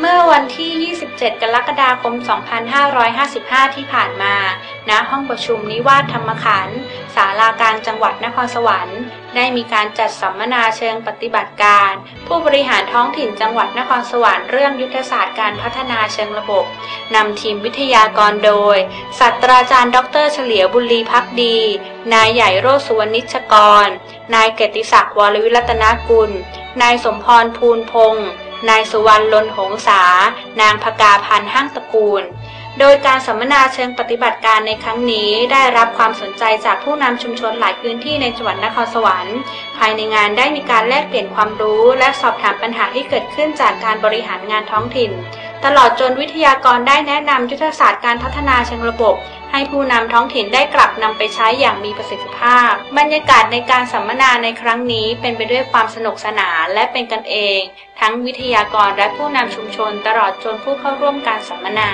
17กรกฎาคม 2555 ที่ผ่านมา ณ ห้องประชุมนิวาสธรรมขันธ์ศาลาการจังหวัดนครสวรรค์ ได้มีการจัดสัมมนาเชิงปฏิบัติการ ผู้บริหารท้องถิ่นจังหวัดนครสวรรค์เรื่องยุทธศาสตร์การพัฒนาเชิงระบบ นำทีมวิทยากรโดย ศาสตราจารย์ดรเฉลียวบุรีพักดี นายใหญ่โรสุวรรณิชกร นายเกติศักดิ์วรวิรัตนกุล นายสมพรภูลพงษ์ นายสุวรรณลนหงษา นางพกาพันห้างตระกูล โดยการสัมมนาเชิงปฏิบัติการในครั้งนี้ได้รับความสนใจจากผู้นำชุมชนหลายพื้นที่ในจังหวัดนครสวรรค์ ภายในงานได้มีการแลกเปลี่ยนความรู้ และสอบถามปัญหาที่เกิดขึ้นจากการบริหารงานท้องถิ่น ตลอดจนวิทยากรได้แนะนำยุทธศาสตร์การพัฒนาเชิงระบบ ให้ผู้นำท้องถิ่นได้กลับนำไปใช้อย่างมีประสิทธิภาพ บรรยากาศในการสัมมนาในครั้งนี้เป็นไปด้วยความสนุกสนานและเป็นกันเอง ทั้งวิทยากรและผู้นำชุมชนตลอดจนผู้เข้าร่วมการสัมมนา